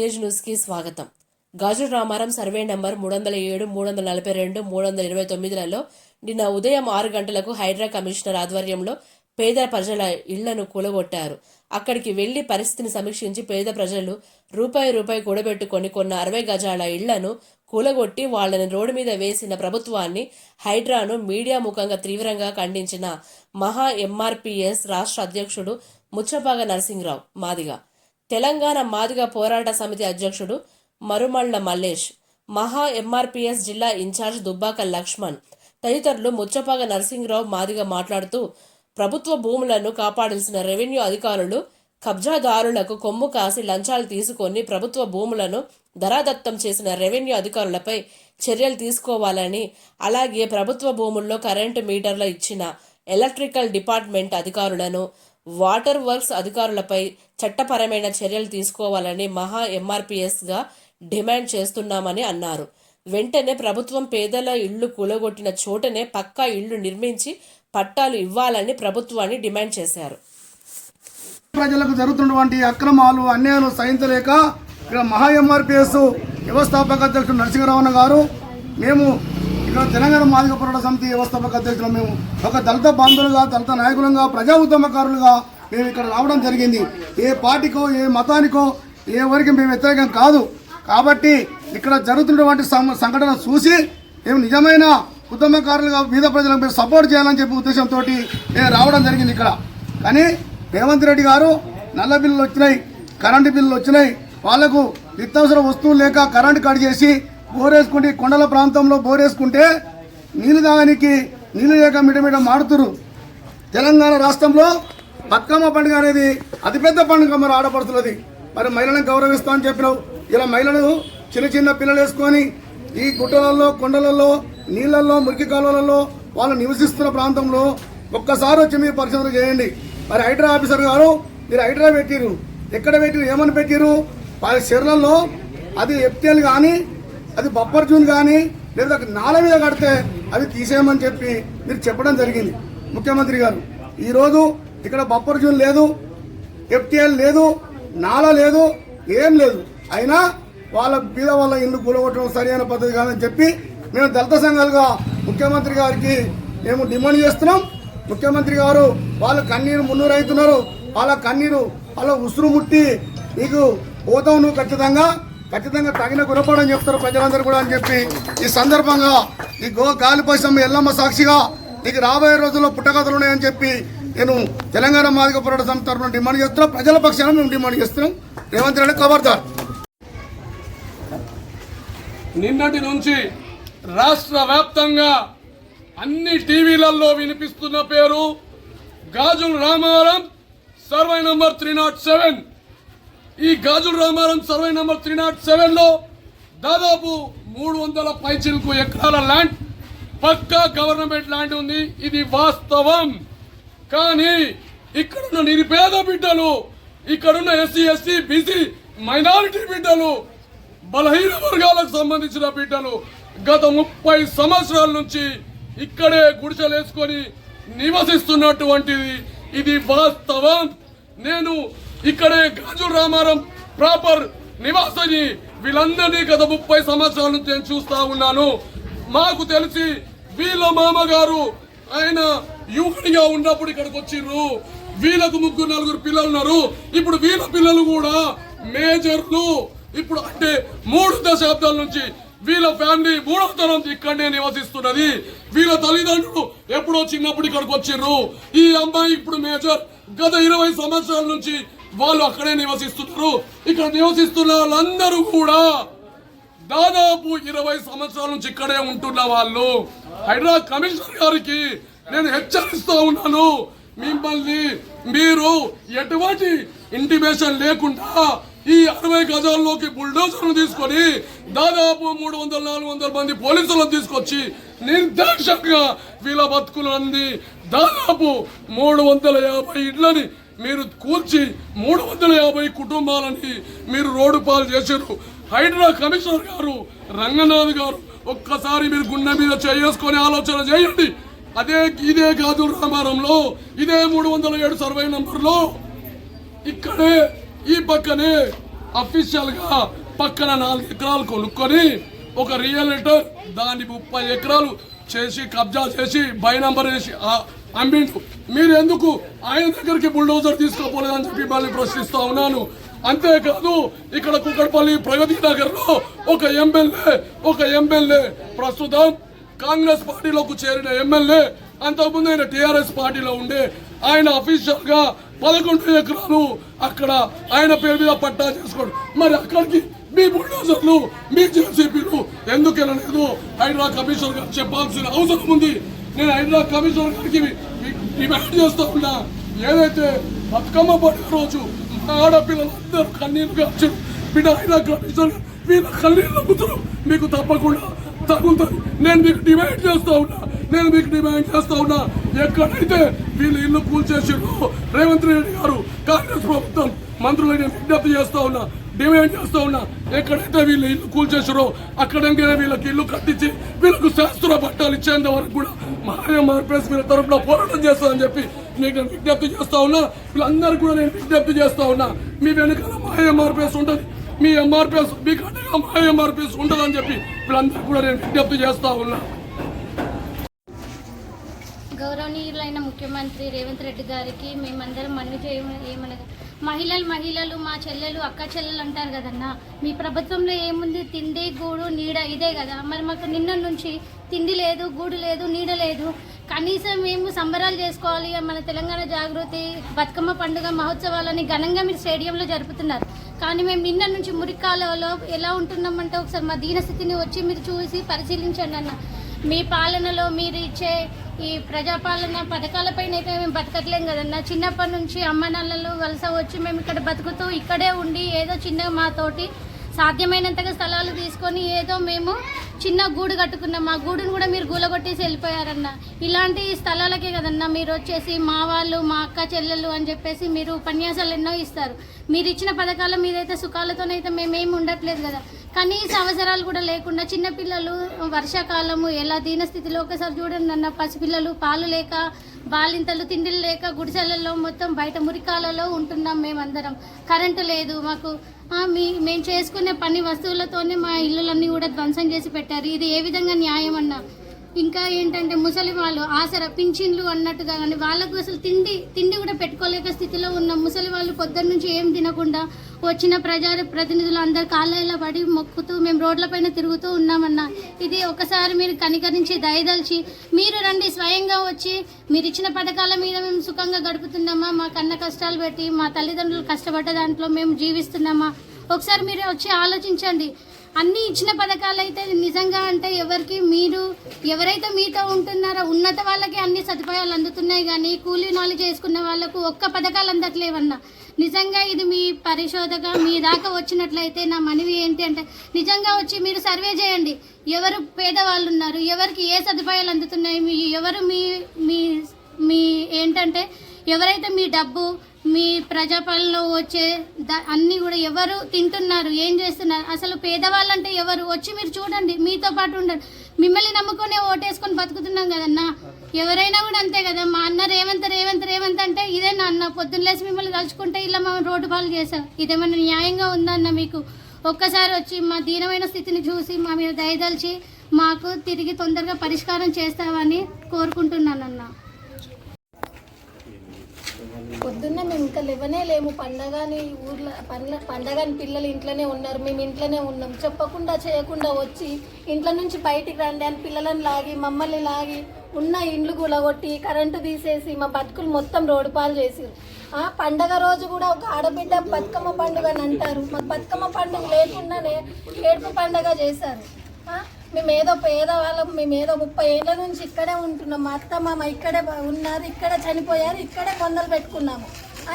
తేజ్ న్యూస్కి స్వాగతం. గాజు రామారం సర్వే నంబర్ మూడు వందల ఏడు మూడు వందల నలభై రెండు మూడు వందల ఇరవై తొమ్మిదిలలో నిన్న ఉదయం ఆరు గంటలకు హైడ్రా కమిషనర్ ఆధ్వర్యంలో పేద ప్రజల ఇళ్ళను కూలగొట్టారు. అక్కడికి వెళ్ళి పరిస్థితిని సమీక్షించి పేద ప్రజలు రూపాయి రూపాయి కూడబెట్టుకొని కొన్న అరవై గజాల ఇళ్ళను కూలగొట్టి వాళ్ళని రోడ్డు మీద వేసిన ప్రభుత్వాన్ని హైడ్రాను మీడియా ముఖంగా తీవ్రంగా ఖండించిన మహా ఎంఆర్పిఎస్ రాష్ట్ర అధ్యక్షుడు ముచ్చపాగ నరసింహరావు మాదిగా. తెలంగాణ మాదిగ పోరాట సమితి అధ్యక్షుడు మరుమళ్ళ మల్లేష్ మహా ఎంఆర్పిఎస్ జిల్లా ఇన్ఛార్జ్ దుబ్బాక లక్ష్మణ్ తదితరులు ముచ్చపాగ నరసింహరావు మాదిగ మాట్లాడుతూ ప్రభుత్వ భూములను కాపాడాల్సిన రెవెన్యూ అధికారులు కబ్జాదారులకు కొమ్ము కాసి లంచాలు తీసుకొని ప్రభుత్వ భూములను ధరాదత్తం చేసిన రెవెన్యూ అధికారులపై చర్యలు తీసుకోవాలని అలాగే ప్రభుత్వ భూముల్లో కరెంటు మీటర్ల ఇచ్చిన ఎలక్ట్రికల్ డిపార్ట్మెంట్ అధికారులను వాటర్ వర్క్స్ అధికారులపై చట్టపరమైన చర్యలు తీసుకోవాలని మహా ఎంఆర్పిఎస్గా డిమాండ్ చేస్తున్నామని అన్నారు. వెంటనే ప్రభుత్వం పేదల ఇళ్ళు కూలగొట్టిన చోటనే పక్కా ఇళ్ళు నిర్మించి పట్టాలు ఇవ్వాలని ప్రభుత్వాన్ని డిమాండ్ చేశారు. ప్రజలకు జరుగుతున్నటువంటి అక్రమాలు అన్యాయాలు సహించలేక ఇక్కడ మహా ఎంఆర్పిఎస్ వ్యవస్థాపక అధ్యక్షుడు నరసింహరావణ గారు మేము ఇక్కడ తెలంగాణ మాదిక పోరాట సమితి వ్యవస్థాపక అధ్యక్షులు మేము. ఒక దళిత బాంధవులుగా దళిత నాయకులుగా ప్రజా ఉద్యమకారులుగా మేము ఇక్కడ రావడం జరిగింది. ఏ పార్టీకో ఏ మతానికో ఏ ఎవరికి మేము వ్యతిరేకం కాదు. కాబట్టి ఇక్కడ జరుగుతున్నటువంటి సంఘటన చూసి మేము నిజమైన ఉద్యమకారులుగా మీద ప్రజలకు మేము సపోర్ట్ చేయాలని చెప్పి ఉద్దేశంతో మేము రావడం జరిగింది ఇక్కడ. కానీ రేవంత్ రెడ్డి గారు నల్ల బిల్లులు వచ్చినాయి కరెంటు బిల్లులు వచ్చినాయి. వాళ్ళకు నిత్యావసర వస్తువులు లేక కరెంటు కట్ చేసి బోరేసుకుంటే కొండల ప్రాంతంలో బోరేసుకుంటే నీళ్ళు తాగడానికి నీళ్ళు లేక మిడమిడ మాడుతురు. తెలంగాణ రాష్ట్రంలో బతుకమ్మ పండుగ అనేది అతిపెద్ద పండుగ మరి ఆడపడుతున్నది. మరి మహిళలను గౌరవిస్తా అని చెప్పినావు. ఇలా మహిళలు చిన్న చిన్న పిల్లలు వేసుకొని ఈ గుట్టలలో కొండలలో నీళ్ళల్లో మురికి కాలువలలో వాళ్ళు నివసిస్తున్న ప్రాంతంలో ఒక్కసారి వచ్చి మీరు పరిశోధన చేయండి. మరి హైడ్రా ఆఫీసర్ గారు మీరు హైడ్రా పెట్టిరు ఎక్కడ పెట్టిరు ఏమని పెట్టిరు వారి చీరలలో అది ఎప్తేలు కానీ అది బప్పర్ జూన్ కానీ లేదా నాల మీద కడితే అవి తీసేయమని చెప్పి మీరు చెప్పడం జరిగింది ముఖ్యమంత్రి గారు. ఈరోజు ఇక్కడ బప్పర్ జూన్ లేదు ఎఫ్టీఎల్ లేదు నాల లేదు ఏం లేదు. అయినా వాళ్ళ బీద వాళ్ళ ఇల్లు కూలగొట్టడం సరైన పద్ధతి కాదని చెప్పి మేము దళిత సంఘాలుగా ముఖ్యమంత్రి గారికి మేము డిమాండ్ చేస్తున్నాం. ముఖ్యమంత్రి గారు వాళ్ళ కన్నీరు మున్నూరు అవుతున్నారు వాళ్ళ కన్నీరు వాళ్ళ ఉసురు ముట్టి నీకు పోతావు నువ్వు ఖచ్చితంగా. ఖచ్చితంగా తగిన గుణపడని చెప్తారు ప్రజలందరూ కూడా అని చెప్పి ఈ సందర్భంగా ఈ గో గాలిపైసం ఎల్లమ్మ సాక్షిగా నీకు రాబోయే రోజుల్లో పుట్టకథలు ఉన్నాయని చెప్పి నేను తెలంగాణ మాదిక పోరాట సంస్థ తరఫున డిమాండ్ చేస్తున్నాం. ప్రజల పక్షాన మేము డిమాండ్ చేస్తున్నాం. రేవంత్ రెడ్డి ఖబర్దార్ నిన్నటి నుంచి రాష్ట్ర వ్యాప్తంగా అన్ని టీవీలలో వినిపిస్తున్న పేరు Gajula Ramaram survey number three naught seven. ఈ Gajula Ramaram survey number three naught సెవెన్లో దాదాపు మూడు వందల పైచిలకు ఎకరాల ల్యాండ్ పక్కా గవర్నమెంట్ ల్యాండ్ ఉంది. ఇది వాస్తవం. కానీ ఇక్కడున్న నిరుపేద బిడ్డలు ఇక్కడున్న ఎస్సీ ఎస్సీ బీసీ మైనారిటీ బిడ్డలు బలహీన వర్గాలకు సంబంధించిన బిడ్డలు గత ముప్పై సంవత్సరాల నుంచి ఇక్కడే గుడిసెలేసుకొని నివసిస్తున్నటువంటిది. ఇది వాస్తవం. నేను ఇక్కడే గాజు రామారం ప్రాపర్ నివాసని వీళ్ళందరినీ గత ముప్పై సంవత్సరాల నుంచి నేను చూస్తా ఉన్నాను. మాకు తెలిసి వీళ్ళ మామగారు ఆయన యువకుడిగా ఉన్నప్పుడు ఇక్కడికి వచ్చిర్రు. వీళ్ళకు ముగ్గురు నలుగురు పిల్లలు ఉన్నారు. ఇప్పుడు వీళ్ళ పిల్లలు కూడా మేజర్లు. ఇప్పుడు అంటే మూడు దశాబ్దాల నుంచి వీళ్ళ ఫ్యామిలీ మూడవ తరం ఇక్కడనే నివసిస్తున్నది. వీళ్ళ తల్లిదండ్రులు ఎప్పుడో చిన్నప్పుడు ఇక్కడికి వచ్చిర్రు. ఈ అమ్మాయి ఇప్పుడు మేజర్. గత ఇరవై సంవత్సరాల నుంచి వాళ్ళు అక్కడే నివసిస్తున్నారు. ఇక్కడ నివసిస్తున్న వాళ్ళందరూ కూడా దాదాపు ఇరవై సంవత్సరాల నుంచి ఇక్కడే ఉంటున్న వాళ్ళు. హైదరాబాద్ కమిషనర్ గారికి నేను హెచ్చరిస్తూ ఉన్నాను. మిమ్మల్ని మీరు ఎటువంటి ఇంటిమేషన్ లేకుండా ఈ అరవై గజాల్లోకి బుల్డోజర్ను తీసుకొని దాదాపు మూడు వందల నాలుగు వందల మంది పోలీసులను తీసుకొచ్చి నిర్దాక్షంగా వీళ్ళ బతుకులంది దాదాపు మూడు వందల యాభై ఇళ్ళని మీరు కూల్చి మూడు వందల యాభై కుటుంబాలని మీరు రోడ్డు పాలు చేశారు. హైడ్రా కమిషనర్ గారు రంగనాథ్ గారు ఒక్కసారి మీరు గుండె మీద చేసుకొని ఆలోచన చేయండి. అదే ఇదే కాదు రామారంలో ఇదే మూడు వందల ఏడు సర్వే నంబర్లో. ఇక్కడే ఈ పక్కనే అఫీషియల్గా పక్కన నాలుగు ఎకరాలు కొనుక్కొని ఒక రియల్టర్ దాన్ని ముప్పై ఎకరాలు చేసి కబ్జా చేసి బై నంబర్ వేసి ఆ- అమ్మిండు మీరు ఎందుకు ఆయన దగ్గరికి బుల్డోజర్ తీసుకోపోలేదని చెప్పి మళ్ళీ ప్రశ్నిస్తా ఉన్నాను. అంతేకాదు ఇక్కడ కుక్కడపల్లి ప్రగతి నగర్లో ఒక ఎమ్మెల్యే ఒక ఎమ్మెల్యే ప్రస్తుతం కాంగ్రెస్ పార్టీలోకి చేరిన ఎమ్మెల్యే అంతకుముందు ఆయన టీఆర్ఎస్ పార్టీలో ఉండే ఆయన అఫీషియల్గా పదకొండు ఎకరాలు అక్కడ ఆయన పేరు మీద పట్టా చేసుకోండి. మరి అక్కడికి మీ బుల్డోజర్లు మీ జేసీపీలు ఎందుకు వెళ్ళలేదు? హైడ్రా కమిషనర్ గారు చెప్పాల్సిన అవసరం ఉంది. నేను హైదరాబాద్ కమిషనర్ గారికి డిమాండ్ చేస్తా ఉన్నా. ఏదైతే బతుకమ్మ పడిన రోజు ఆడపిల్లలందరూ కన్నీళ్ళు కాల్చారు బిడ్డ హైదరాబాద్ కమిషనర్ వీళ్ళ కన్నీళ్ళు నమ్ముతారు. మీకు తప్పకుండా తగ్గుతుంది నేను మీకు డిమాండ్ చేస్తా ఉన్నా. నేను మీకు డిమాండ్ చేస్తా ఉన్నా. ఎక్కడైతే వీళ్ళు ఇల్లు కూల్చేసారో రేవంత్ రెడ్డి గారు కాంగ్రెస్ ప్రభుత్వం మంత్రులు విజ్ఞప్తి చేస్తా ఉన్నా. డిమాండ్ చేస్తూ ఉన్నా? ఎక్కడైతే వీళ్ళు ఇల్లు కూల్చేసారో అక్కడంగా వీళ్ళకి ఇల్లు కట్టించి వీళ్ళకు శాస్త్ర పట్టాలు ఇచ్చేంత వరకు కూడా మహాయ మార్పేసి వీళ్ళ తరఫున పోరాటం చేస్తామని చెప్పి మీకు నేను విజ్ఞప్తి చేస్తా ఉన్నా. వీళ్ళందరూ కూడా నేను విజ్ఞప్తి చేస్తా ఉన్నా. మీ వెనకాల మహాయ మార్పేసి ఉంటుంది. మీ ఎంఆర్పిఎస్ మీకు అండగా మా ఎంఆర్పిఎస్ అని చెప్పి వీళ్ళందరూ కూడా నేను విజ్ఞప్తి చేస్తా ఉన్నా. గౌరవనీయులైన ముఖ్యమంత్రి రేవంత్ రెడ్డి గారికి మేమందరం మన్ను చేయ ఏమనగా మహిళలు మహిళలు మా చెల్లెలు అక్క చెల్లెలు అంటారు కదన్నా. మీ ప్రభుత్వంలో ఏముంది? తిండి గూడు నీడ ఇదే కదా. మరి మాకు నిన్న నుంచి తిండి లేదు గూడు లేదు నీడ లేదు. కనీసం మేము సంబరాలు చేసుకోవాలి. మన తెలంగాణ జాగృతి బతుకమ్మ పండుగ మహోత్సవాలని ఘనంగా మీరు స్టేడియంలో జరుపుతున్నారు. కానీ మేము నిన్న నుంచి మురికాలలో ఎలా ఉంటున్నామంటే ఒకసారి మా దీనస్థితిని వచ్చి మీరు చూసి పరిశీలించండి అన్న. మీ పాలనలో మీరు ఇచ్చే ఈ ప్రజాపాలన పథకాలపైన అయితే మేము బతకట్లేం కదన్నా. చిన్నప్పటి నుంచి అమ్మ నాన్నలు వలస వచ్చి మేము ఇక్కడ బతుకుతూ ఇక్కడే ఉండి ఏదో చిన్నగా మాతోటి సాధ్యమైనంతగా స్థలాలు తీసుకొని ఏదో మేము చిన్న గూడు కట్టుకున్నాం. మా గూడును కూడా మీరు గూలగొట్టేసి వెళ్ళిపోయారన్న. ఇలాంటి స్థలాలకే కదన్నా మీరు వచ్చేసి మా వాళ్ళు మా అక్క చెల్లెలు అని చెప్పేసి మీరు ఉపన్యాసాలు ఎన్నో ఇస్తారు. మీరు ఇచ్చిన పథకాల మీదైతే సుఖాలతోనైతే మేమేమి ఉండట్లేదు కదా. కనీస అవసరాలు కూడా లేకుండా చిన్నపిల్లలు వర్షాకాలము ఎలా దీనస్థితిలో ఒకసారి చూడండి అన్న పసిపిల్లలు పాలు లేక బాలింతలు తిండిలు లేక గుడిసెలలో మొత్తం బయట మురికాలలో ఉంటున్నాం మేమందరం. కరెంటు లేదు మాకు. మీ మేము చేసుకునే పని వస్తువులతోనే మా ఇల్లులన్నీ కూడా ధ్వంసం చేసి పెట్టారు. ఇది ఏ విధంగా న్యాయం అన్న? ఇంకా ఏంటంటే ముసలి వాళ్ళు ఆసర పింఛన్లు అన్నట్టుగా కానీ వాళ్ళకు అసలు తిండి తిండి కూడా పెట్టుకోలేక స్థితిలో ఉన్న ముసలి వాళ్ళు పొద్దున్న నుంచి ఏం తినకుండా వచ్చిన ప్రజా ప్రతినిధులు అందరు కాళ్ళ పడి మొక్కుతూ మేము రోడ్లపైన తిరుగుతూ ఉన్నామన్నా. ఇది ఒకసారి మీరు కనికరించి దయదలిచి మీరు రండి స్వయంగా వచ్చి మీరు ఇచ్చిన పథకాల మీద మేము సుఖంగా గడుపుతున్నామా? మా కన్న కష్టాలు పెట్టి మా తల్లిదండ్రులు కష్టపడ్డ దాంట్లో మేము జీవిస్తున్నామా? ఒకసారి మీరు వచ్చి ఆలోచించండి. అన్నీ ఇచ్చిన పథకాలు అయితే నిజంగా అంటే ఎవరికి మీరు ఎవరైతే మీతో ఉంటున్నారో ఉన్నత వాళ్ళకి అన్ని సదుపాయాలు అందుతున్నాయి కానీ కూలీ నాలెడ్జ్ చేసుకున్న వాళ్ళకు ఒక్క పథకాలు అందట్లేవన్నా. నిజంగా ఇది మీ పరిశోధక మీ దాకా వచ్చినట్లయితే నా మనవి ఏంటి అంటే నిజంగా వచ్చి మీరు సర్వే చేయండి. ఎవరు పేదవాళ్ళు ఉన్నారు ఎవరికి ఏ సదుపాయాలు అందుతున్నాయి మీ ఎవరు మీ మీ మీ ఏంటంటే ఎవరైతే మీ డబ్బు మీ ప్రజాపాలనలో వచ్చే ద- అన్నీ కూడా ఎవరు తింటున్నారు ఏం చేస్తున్నారు అసలు పేదవాళ్ళంటే ఎవరు? వచ్చి మీరు చూడండి మీతో పాటు ఉండండి. మిమ్మల్ని నమ్ముకొని ఓటేసుకొని బతుకుతున్నాం కదన్నా. ఎవరైనా అన్న రేవంత్ రేవంత్ రేవంత్ అంటే ఇదే నాన్న. పొద్దున్న లేచి మిమ్మల్ని తలుచుకుంటే ఇలా మేము రోడ్డు పాలు చేసాం ఇదేమన్నా న్యాయంగా ఉందన్న మీకు? ఒక్కసారి వచ్చి మా దీనమైన స్థితిని చూసి మా మీద దయదలిచి మాకు తిరిగి తొందరగా పరిష్కారం చేస్తామని కోరుకుంటున్నానన్నా. పొద్దున్నే మేము ఇంకా లేవనే లేము. పండగని ఊర్లో పండ్ల పండగని పిల్లలు ఇంట్లోనే ఉన్నారు. మేము ఇంట్లోనే ఉన్నాం. చెప్పకుండా చేయకుండా వచ్చి ఇంట్లో నుంచి బయటికి రండి అని పిల్లలను లాగి మమ్మల్ని లాగి ఉన్న ఇండ్లు కూలగొట్టి కరెంటు తీసేసి మా బతుకులు మొత్తం రోడ్డు పాలు చేసిరు ఆ పండగ రోజు కూడా ఒక ఆడబిడ్డ బతుకమ్మ పండుగ అని అంటారు. మా బతుకమ్మ పండుగ లేకుండానే ఏడుపు పండగ చేశారు. మేమేదో మేము ఏదో పేదవాళ్ళం మేము ఏదో ముప్పై ఏళ్ళ నుంచి ఇక్కడే ఉంటున్నాం. మా అత్త మామ ఇక్కడే ఉన్నారు ఇక్కడే చనిపోయారు ఇక్కడే కొందలు పెట్టుకున్నాము.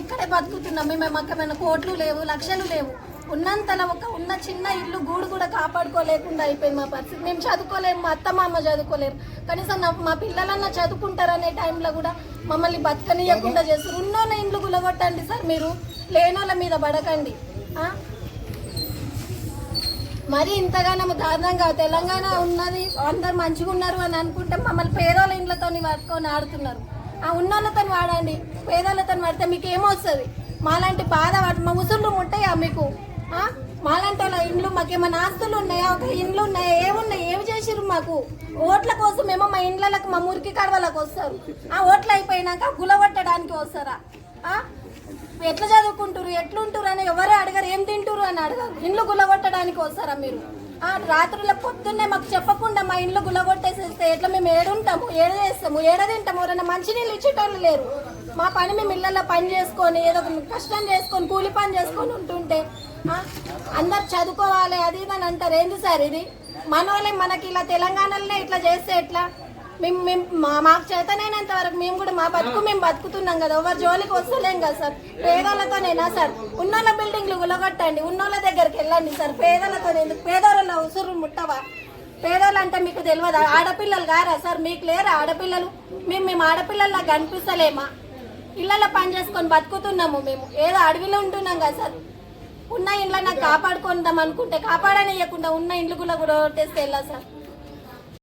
ఇక్కడే బతుకుతున్నాం. మేము మాకేమైనా కోట్లు లేవు లక్షలు లేవు. ఉన్నంతలో ఒక ఉన్న చిన్న ఇల్లు గూడు కూడా కాపాడుకోలేకుండా అయిపోయింది మా పరిస్థితి. మేము చదువుకోలేము మా అత్త మామ చదువుకోలేరు. కనీసం మా పిల్లలన్నా చదువుకుంటారనే టైంలో కూడా మమ్మల్ని బతకనీయకుండా చేస్తారు ఉన్నోళ్ళ ఇండ్లు గులగొట్టండి సార్ మీరు. లేనోళ్ళ మీద పడకండి. మరి ఇంతగానో దారుణంగా తెలంగాణ ఉన్నది అందరు మంచిగా ఉన్నారు అని అనుకుంటే మమ్మల్ని పేదోళ్ళ ఇండ్లతో పట్టుకొని ఆడుతున్నారు. ఆ ఉన్నోళ్ళతో వాడండి పేదోళ్ళతో వాడితే మీకు ఏమొస్తుంది? మాలాంటి బాధ మా ముసుళ్ళు ఉంటాయా మీకు? మాలాంటి వాళ్ళ ఇండ్లు మాకేమైనా ఆస్తులు ఉన్నాయా? ఒక ఇండ్లు ఉన్నాయా? ఏమున్నాయి? ఏమి చేసిరు మాకు? ఓట్ల కోసం ఏమో మా ఇండ్లకు మా మురికి కడవలకు వస్తారు. ఆ ఓట్లు అయిపోయినాక గులగొట్టడానికి వస్తారా? ఎట్లా చదువుకుంటారు ఎట్లుంటారు అని ఎవరు అడగరు. ఏం తింటారు అని అడగరు. ఇండ్లు గులగొట్టడానికి వస్తారా మీరు? ఆ రాత్రుల పొద్దున్నే మాకు చెప్పకుండా మా ఇండ్లు గులగొట్టేసేస్తే ఎట్లా మేము ఏడుంటాము? ఏడ చేస్తాము? ఏడ తింటాము? ఎవరైనా మంచినీళ్ళు ఇచ్చేటోళ్ళు లేరు. మా పని మేము ఇళ్ళల్లో పని చేసుకొని ఏదో ఒక కష్టం చేసుకొని కూలి పని చేసుకొని ఉంటుంటే అందరు చదువుకోవాలి అది ఇది అని అంటారు. ఏంది సార్ ఇది? మనోళ్ళే మనకి ఇలా తెలంగాణలోనే ఇట్లా చేస్తే ఎట్లా? మేము మేము మా మాకు చేతనైనంత వరకు మేము కూడా మా బతుకు మేము బతుకుతున్నాం కదా. ఎవరు జోలికి వస్తలేం కదా సార్. పేదలతోనేనా సార్? ఉన్నోళ్ళ బిల్డింగ్లు ఉలగొట్టండి ఉన్నోళ్ళ దగ్గరికి వెళ్ళండి సార్. పేదలతో ఎందుకు? పేదోళ్ళ ఉసురు ముట్టవా? పేదోళ్ళు అంటే మీకు తెలియదా? ఆడపిల్లలు గారా సార్? మీకు లేరా ఆడపిల్లలు? మేము మేము ఆడపిల్లల్లా కనిపిస్తలేమా? ఇళ్ళల్లో పని చేసుకొని బతుకుతున్నాము మేము. ఏదో అడవిలో ఉంటున్నాం కదా సార్. ఉన్న ఇంట్లో నాకు కాపాడుకుందాం అనుకుంటే కాపాడనియకుండా ఉన్న ఇండ్లు కూడా కూడా కొట్టేస్తే వెళ్ళా సార్?